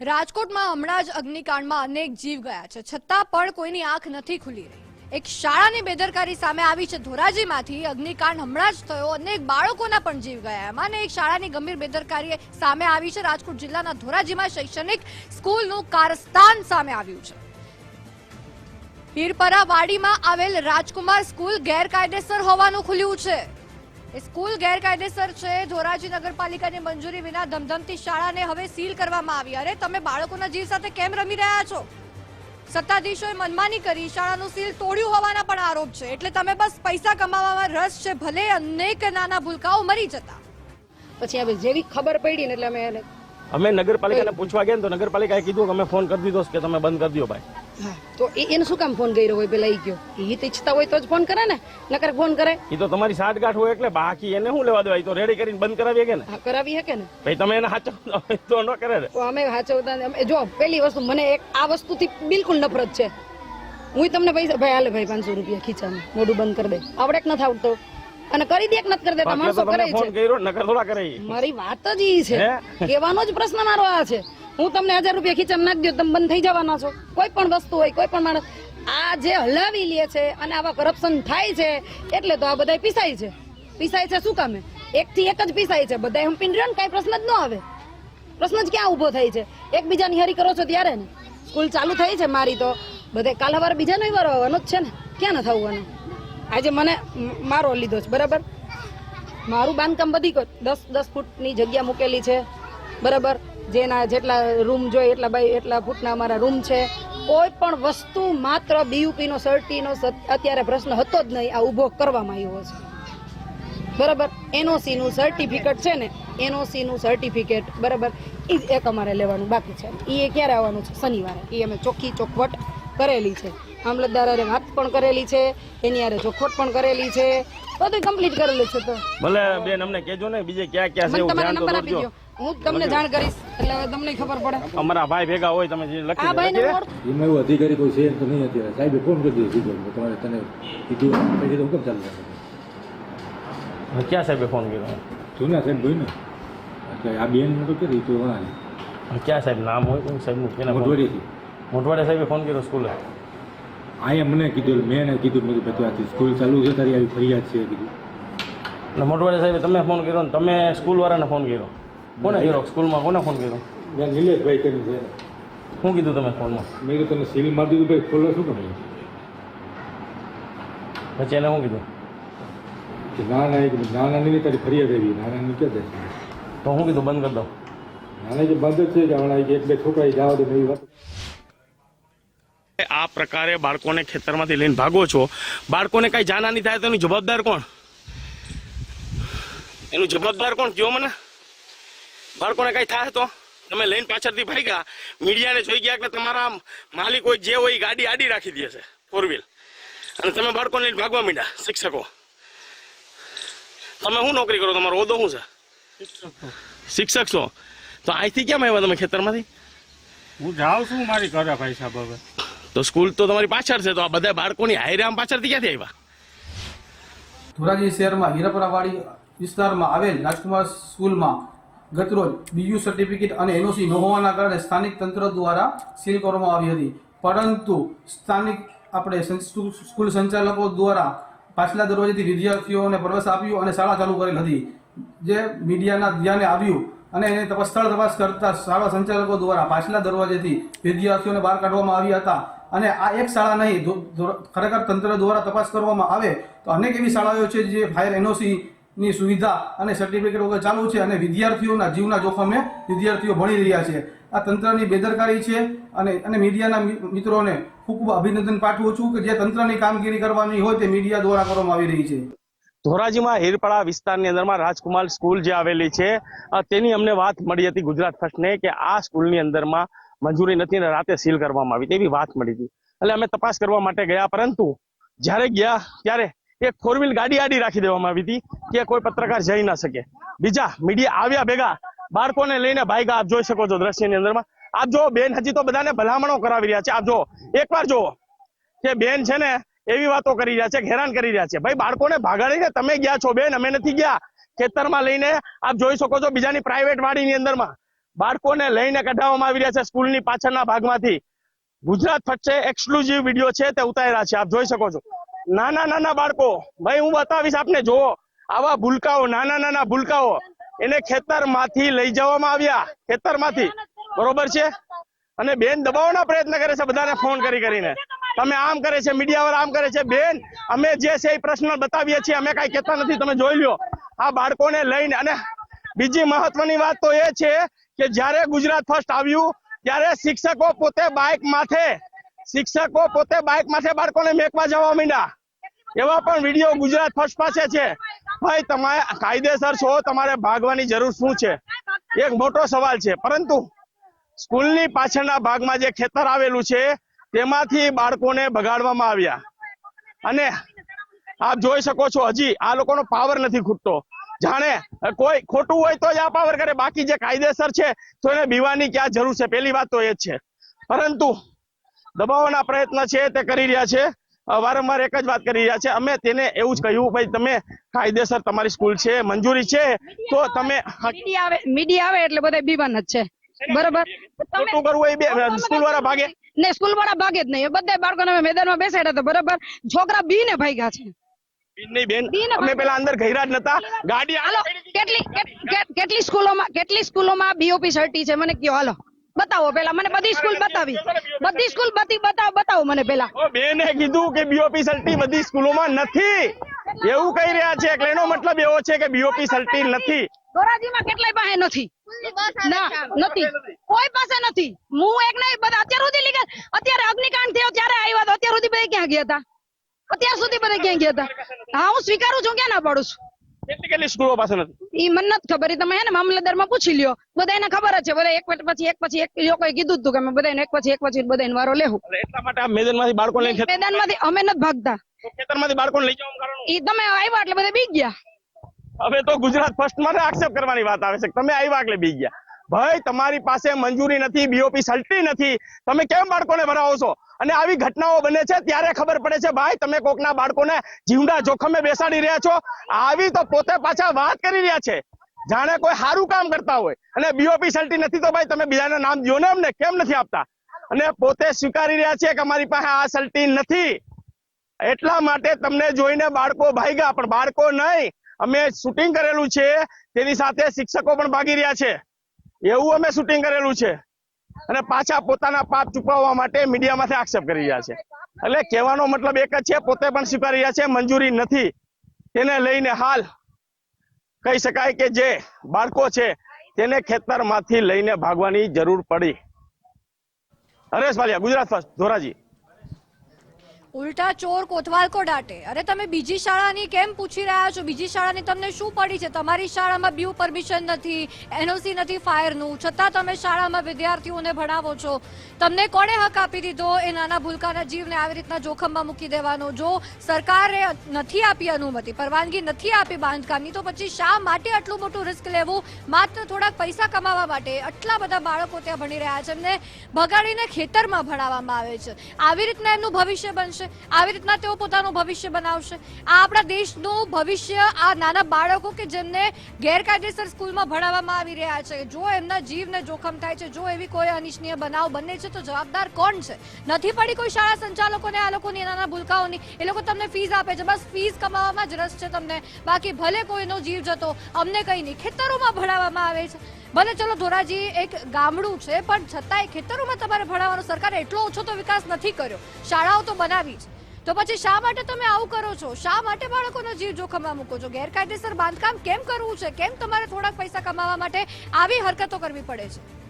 રાજકોટમાં હમણાં જ અગ્નિકાંડમાં અનેક જીવ ગયા છે. છતાં પણ કોઈની આંખ નથી ખુલી રહી. એક શાળાની બેદરકારી સામે આવી છે. ધોરાજીમાંથી અગ્નિકાંડ હમણાં જ થયો. અનેક બાળકોના પણ જીવ ગયા. એમાં અને એક શાળાની ગંભીર બેદરકારી સામે આવી છે. રાજકોટ જિલ્લાના ધોરાજીમાં શૈક્ષણિક સ્કૂલનું કારસ્તાન સામે આવ્યું છે. પીરપરા વાડીમાં આવેલ રાજકુમાર સ્કૂલ ગેરકાયદેસર હોવાનું ખુલ્યું છે. સ્કૂલ ગેરકાયદેસર છે. ધોરાજી નગરપાલિકાની મંજૂરી વિના ધમધમતી શાળાને હવે સીલ કરવામાં આવી. અરે તમે બાળકોના જીવ સાથે કેમ રમી રહ્યા છો? સત્તાધીશોએ મનમાની કરી શાળાનું સીલ તોડ્યું હોવાના પણ આરોપ છે. એટલે તમે બસ પૈસા કમાવામાં રસ છે ભલે અનેક નાના ભૂલકાઓ મરી જતા. પછી હવે જેવી ખબર પડી ને એટલે અમે એને અમે નગરપાલિકાને પૂછવા ગયા ને તો નગરપાલિકાએ કીધું કે અમે ફોન કરી દીધો કે તમે બંધ કરી દો ભાઈ. તો એ એને શું કામ ફોન કર્યો હોય પેલા એ ગયો. એ તો ઈચ્છતા હોય તો જ ફોન કરે ને. નકર ફોન કરે. એ તો તમારી સાઠગાંઠ હોય એટલે બાકી એને શું લેવા દેવાય તો રેડી કરીને બંધ કરાવી કે ને? હા કરાવી કે ને? ભાઈ તમે એને સાચવતા હોય તો ન કરે ને. તો અમે સાચવતા ને અમે જો પેલી વસ્તુ મને એક આ વસ્તુથી બિલકુલ નફરત છે. હું તમને પૈસા ભાઈ હાલે ભાઈ પાંચસો રૂપિયા ખીચામાં. મોઢું બંધ કરી દે. આવડે કે નથી આવડતો અને કરી દે કે નથી કરી દેતા માણસો કરે છે. નકર થોડા કરે મારી વાત જ ઈ છે? કહેવાનો જ પ્રશ્ન મારો આ છે. હું તમને હજાર રૂપિયા ખીચામાં નાખી દઉં તમે બંધ થઈ જવાના છો. કોઈ પણ વસ્તુ હોય કોઈ પણ માણસ આ જે હલાવી લે છે અને આવા કરપ્શન થાય છે એટલે તો આ બધા પીસાય છે. પીસાય છે શું કામે? એક થી એક જ પીસાય છે. બધા હું પીન રહ્યો ને કઈ પ્રશ્ન જ ન આવે. પ્રશ્ન જ ક્યાં ઊભો થાય છે? એકબીજાની હરી કરો છો ત્યારે ને. સ્કૂલ ચાલુ થઈ છે મારી તો. બધે કાલ હવાર બીજાનો વારો આવવાનો જ છે ને. ક્યાં ન થવાનો આજે મને મારો લીધો છે, બરાબર? મારું બાંધકામ બધી દસ દસ ફૂટની જગ્યા મૂકેલી છે, બરાબર? જેના જેટલા રૂમ જોઈએ એટલા બાય, એટલા ફૂટના અમારા રૂમ છે. કોઈ પણ વસ્તુ માત્ર બીયુપીનો સર્ટીનો અત્યારે પ્રશ્ન હતો જ નહીં, આ ઊભો કરવામાં આવ્યો છે. બરાબર? એનઓસીનું સર્ટિફિકેટ છે ને એનઓસીનું સર્ટિફિકેટ બરાબર? એ જ એક અમારે લેવાનું બાકી છે. એ ક્યારે આવવાનું છે? શનિવારે. એ અમે ચોખ્ખી ચોખવટ કરેલી છે. મામલતદાર હારે વાત પણ કરેલી છે એની હારે ચોખવટ પણ કરેલી છે બધું કમ્પ્લીટ કરેલું છે તો. ભલે બેન અમને કેજો ને બીજે ક્યાં ક્યાં છે એવું તમારા તો નંબર આપી દોરજો દો. હું તમને જાણ કરીશ એટલે હવે તમને ખબર પડે. અમારા ભાઈ ભેગા હોય તમે જે લખી આ દે. એમાં એવું અધિકારી કોઈ છે તો નહીં અત્યારે. સાહેબે ફોન કરી દીધો સીધો તમારે તને કીધું પછી તો હું કેમ ચાલુ રાખે? ક્યાં સાહેબે ફોન કર્યો? જૂના સાહેબ ભાઈ ને. એટલે આ બેન તો કે તો વણાને ક્યાં સાહેબ નામ હોય સાહેબનું કેના ફોન મોટવાડીથી મોટવાડે સાહેબે ફોન કર્યો સ્કૂલે અહીંયા મને કીધું મેં એને કીધું મેં કીધું સ્કૂલ ચાલુ છે તારી આવી ફરિયાદ છે કીધું. અને મોટવાડે સાહેબે તમે ફોન કર્યો ને તમે સ્કૂલવાળાને ફોન કર્યો. કોને કર્યો? સ્કૂલમાં કોને ફોન કર્યો? મેં નિલેશભાઈ કર્યું છે શું કીધું તમે ફોનમાં મેં? કીધું તમે સિવિલ મારી દીધું ભાઈ ખોલો શું તમે? પછી એને શું કીધું? કે ના ના કીધું ના તારી ફરિયાદ આવી ના ના નહીં ક્યાં જાય? તો શું કીધું બંધ કરી દો. નાના જે બંધ જ છે કે હમણાં એક બે છોકરા જવા દે એવી વાત આ પ્રકારે બાળકોને ખેતરમાંથી લઈને ભાગો છો. બાળકોને કઈ જાનહાની થાય તો એનું જવાબદાર કોણ? એનું જવાબદાર કોણ કયો મને? બાળકોને કઈ થાય તો? તમે લઈને પાછળથી ભાગ્યા. મીડિયાને જોઈ ગયા કે તમારા માલિક હોય જે હોય ગાડી આડી રાખી દે છે ફોર વ્હીલ અને તમે બાળકોને લઈને ભાગવા માંડ્યા શિક્ષકો. તમે શું નોકરી કરો? તમારો ઓદો શું છે? શિક્ષક. છો. તો અહીંથી કેમ આવ્યા તમે ખેતરમાંથી? હું જાઉં છું મારી ઘરે ભાઈ સાહેબ હવે તો સ્કૂલ તો તમારી પાછળ છે, તો આ બધા બાળકોની હાયરે આમ પાછળથી ક્યાંથી આવ્યા? ધોરાજી શહેરમાં હીરાપુરાવાડી વિસ્તારમાં આવેલ રાજકુમાર સ્કૂલમાં ગતરોજ બીયુ સર્ટિફિકેટ અને એનઓસી ન હોવાના કારણે સ્થાનિક તંત્ર દ્વારા સીલ કરવામાં આવી હતી. પરંતુ સ્થાનિક આપણે સ્કૂલ સંચાલકો દ્વારા પાછલા દરવાજેથી વિદ્યાર્થીઓને પ્રવેશ આપ્યો અને શાળા ચાલુ કરેલ હતી. જે મીડિયાના ધ્યાને આવ્યું અને એને તપાસ, સ્થળ તપાસ કરતા શાળા સંચાલકો દ્વારા પાછલા દરવાજેથી વિદ્યાર્થીઓને બહાર કાઢવામાં આવ્યા હતા. અને આ એક શાળા નહીં ખરેખર તંત્ર દ્વારા તપાસ કરવામાં આવે તો અનેક એવી શાળાઓ છે જે ફાયર એનઓસીની સુવિધા અને સર્ટિફિકેટ વગર ચાલુ છે અને વિદ્યાર્થીઓના જીવના જોખમે વિદ્યાર્થીઓ ભણી રહ્યા છે. આ તંત્રની બેદરકારી છે અને અને મીડિયાના મિત્રોને ખૂબ અભિનંદન પાઠવું છું કે જે તંત્રની કામગીરી કરવાની હોય તે મીડિયા દ્વારા કરવામાં આવી રહી છે. ધોરાજીમાં હીરપડા વિસ્તારની અંદરમાં રાજકુમાર સ્કૂલ જે આવેલી છે તેની અમને વાત મળી હતી ગુજરાત ફર્સ્ટને કે આ સ્કૂલની અંદરમાં મંજૂરી નથી અને રાતે સીલ કરવામાં આવી તેવી વાત મળી હતી. એટલે અમે તપાસ કરવા માટે ગયા, પરંતુ જ્યારે ગયા, ત્યારે એક ફોર વ્હીલ ગાડી આડી રાખી દેવામાં આવી હતી કે કોઈ પત્રકાર જઈ ના શકે. બીજા મીડિયા આવ્યા ભેગા. બાળકોને લઈને ભાઈગા આપ જોઈ શકો છો દ્રશ્યની અંદરમાં. આપ જો બેન હજી તો બધાને ભલામણો કરાવી રહ્યા છે. આપ જો એકવાર જુઓ કે બેન છે ને એવી વાતો કરી રહ્યા છે હેરાન કરી રહ્યા છે. ભાઈ, બાળકોને ભાગાડીને તમે ગયા છો બેન, અમે નથી ગયા. ખેતરમાં લઈને આપ જોઈ શકો છો બીજાની પ્રાઇવેટ વાડીની અંદરમાં. બાળકોને લઈને કઢાવવામાં આવી રહ્યા છે સ્કૂલની પાછળના ભાગમાંથી. ગુજરાત ફટશે એક્સક્લુઝિવ વીડિયો છે તે ઉતાર્યા છે. આપ જોઈ શકો છો. નાના નાના બાળકો, ભાઈ હું બતાવીશ આપને જોવો આવા ભૂલકાઓ, નાના નાના ભૂલકાઓ એને ખેતરમાંથી લઈ જવામાં આવ્યા. ખેતરમાંથી. બરોબર છે? અને બેન દબાવવાના પ્રયત્ન કરે છે બધાને ફોન કરી કરીને. તમે આમ કરે છે મીડિયા વાળા આમ કરે છે. બેન, અમે જે છે એ પ્રશ્ન બતાવીએ છીએ. અમે કઈ કહેતા નથી. તમે જોઈ લ્યો. આ બાળકોને લઈને અને બીજી મહત્વની વાત તો એ છે કે જ્યારે ગુજરાત ફર્સ્ટ આવ્યું, ત્યારે શિક્ષકો પોતે બાઇક માથે, શિક્ષકો પોતે બાઇક માથે બાળકોને મેકવા જવા માંડ્યા. એવા પણ વીડિયો ગુજરાત ફર્સ્ટ પાસે છે. ભાઈ, તમારે કાયદેસર છો, તમારે ભાગવાની જરૂર શું છે? એક મોટો સવાલ છે. પરંતુ સ્કૂલની પાછળના ભાગમાં જે ખેતર આવેલું છે, તેમાંથી બાળકોને બગાડવામાં આવ્યા. અને આપ જોઈ શકો છો, હજી આ લોકોનો પાવર નથી ખૂટતો. જાણે? કોઈ ખોટું હોય તો જ આ પાવર કરે. બાકી જે કાયદેસર છે તો એને બીવાની ક્યાં જરૂર છે? પહેલી વાત તો એ જ છે. પરંતુ દબાવવાના પ્રયત્ન છે તે કરી રહ્યા છે. વારંવાર એક જ વાત કરી રહ્યા છે. અમે તેને એવું જ કહ્યું ભાઈ તમે કાયદેસર તમારી સ્કૂલ છે મંજૂરી છે તો તમે મીડિયા આવે મીડિયા આવે એટલે બધા બીવાન જ છે. બરોબર? ખોટું કરવું એ બે સ્કૂલ વાળા ભાગે. ને સ્કૂલ વાળા ભાગે જ નહીં. બધા બાળકોને મેદાનમાં બેસાડ્યા તો બરોબર? છોકરા બી ને ભાગ્યા છે. બેન બેન, અમે પેલા અંદર ઘેરા જ નતા. ગાડી હાલો કેટલી કેટ- કેટ- કેટલી સ્કૂલોમાં કેટલી સ્કૂલોમાં બીઓપી સર્ટી છે? મને કયો હાલો. બતાવો પેલા મને બધી સ્કૂલ બતાવી. બધી સ્કૂલ બધી બતાવો બતાવો મને પેલા. બેને કીધું કે બીઓપી સલ્ટી બધી સ્કૂલોમાં નથી. એવું કહી રહ્યા છે. એટલે એનો મતલબ એવો છે કે બીઓપી સલ્ટી નથી. ધોરાજીમાં કેટલાય પાસે નથી? ના નથી. કોઈ પાસે નથી. હું એક નહીં બધા અત્યાર સુધી અત્યારે અગ્નિકાંડ થયો ત્યારે આવ્યા તો અત્યાર સુધી બધા ક્યાં ગયા હતા? અત્યાર સુધી બધા ક્યાં ગયા હતા હા હું સ્વીકારું છું ક્યાં ના પાડું છું? કેટલી કેટલી સ્કૂલો પાસે નથી. ઈ મને નથી ખબર ઈ તમે હે ને મામલતદારમાં પૂછી લ્યો. બધાને ખબર જ છે બધા એક પછી એક પછી એક લોકોએ કીધું જ હતું કે અમે બધાને એક પછી એક પછી બધાને વારો લેવું એટલા માટે આ મેદાનમાંથી બાળકો લઈને ખેતર- મેદાનમાંથી અમે નથી ભાગતા. લઈ જવાનું કારણ? ઈ તમે આવ્યા એટલે બધા બી ગયા. હવે તો ગુજરાત ફર્સ્ટ આક્ષેપ કરવાની વાત આવે છે તમે આવ્યા એટલે બી ગયા. ભાઈ તમારી પાસે મંજૂરી નથી બીઓપી સલ્ટી નથી. તમે કેમ બાળકોને ભરાવો છો? અને આવી ઘટનાઓ બને છે, ત્યારે ખબર પડે છે, ભાઈ, તમે કોકના બાળકોને જીવડા જોખમે બેસાડી રહ્યા છો. આવી તો પોતે પાછા વાત કરી રહ્યા છે. જાણે કોઈ સારું કામ કરતા હોય. અને બીઓપી સલ્ટી નથી તો ભાઈ, તમે બીજાના નામ દો ને અમને, કેમ નથી આપતા? અને પોતે સ્વીકારી રહ્યા છે કે અમારી પાસે આ સલ્ટી નથી. એટલા માટે તમને જોઈને બાળકો ભાગ્યા પણ બાળકો નહીં. અમે શૂટિંગ કરેલું છે, તેની સાથે શિક્ષકો પણ ભાગી રહ્યા છે. એવું અમે શૂટિંગ કરેલું છે. અને પાછા પોતાના પાપ ચૂકવવા માટે મીડિયામાંથી આક્ષેપ કરી રહ્યા છે. એટલે કહેવાનો મતલબ એક જ છે, પોતે પણ સ્વીકારી રહ્યા છે, મંજૂરી નથી. તેને લઈને હાલ કહી શકાય કે જે બાળકો છે, તેને ખેતરમાંથી લઈને ભાગવાની જરૂર પડી. હરેશ વાલિયા ગુજરાત ફર્સ્ટ, ધોરાજી. ઉલટા ચોર કોતવાલ કો ડાટે. અરે તમે બીજી શાળાની કેમ પૂછી રહ્યા છો? બીજી શાળાની તમને શું પડી છે? તમારી શાળામાં બ્યુ પરમિશન નથી, એનઓસી નથી, ફાયરનું. છતાં તમે શાળામાં વિદ્યાર્થીઓને ભણાવો છો. તમને કોણે હક આપી દીધો? એ નાના ભૂલકાના જીવને આવી રીતના જોખમમાં મૂકી દેવાનો. જો સરકારે નથી આપી અનુમતિ, પરવાનગી નથી આપી બાંધકામની, તો પછી શા માટે આટલું મોટું રિસ્ક લેવું? માત્ર થોડાક પૈસા કમાવા માટે આટલા બધા બાળકો ત્યાં ભણી રહ્યા છે. એમને ભગાડીને ખેતરમાં ભણાવવામાં આવે છે. આવી રીતના એમનું ભવિષ્ય બનશે? આવી રીતના તેઓ પોતાનું ભવિષ્ય બનાવશે. આ આપણા દેશનું ભવિષ્ય, આ નાના બાળકો કે જેમને ગેરકાયદેસર સ્કૂલમાં ભણાવવામાં આવી રહ્યા છે. જો એમના જીવને જોખમ થાય છે, જો એવી કોઈ અનિચ્છનીય બનાવ બને છે, તો જવાબદાર કોણ છે? નથી પડી કોઈ શાળા સંચાલકોને, આ લોકોની નાના ભૂલકાઓની. એ લોકો તમને ફીસ આપે છે. બસ ફીસ કમાવામાં જ રસ છે તમને. બાકી ભલે કોઈનો જીવ જતો, અમને કંઈ નહીં. ખેતરોમાં ભણાવવામાં આવે છે. ભલે ચલો ધોરાજી એક ગામડું છે, પણ છતાંય ખેતરોમાં તમારે ભણાવવાનો સરકારે એટલો ઓછો તો વિકાસ નથી કર્યો. શાળાઓ તો બનાવી છે. તો પછી શા માટે તમે આવું કરો છો? શા માટે બાળકોનો જીવ જોખમમાં મૂકો છો? ગેરકાયદેસર બાંધકામ કેમ કરવું છે? કેમ તમારે થોડાક પૈસા કમાવા માટે આવી હરકતો કરવી પડે છે?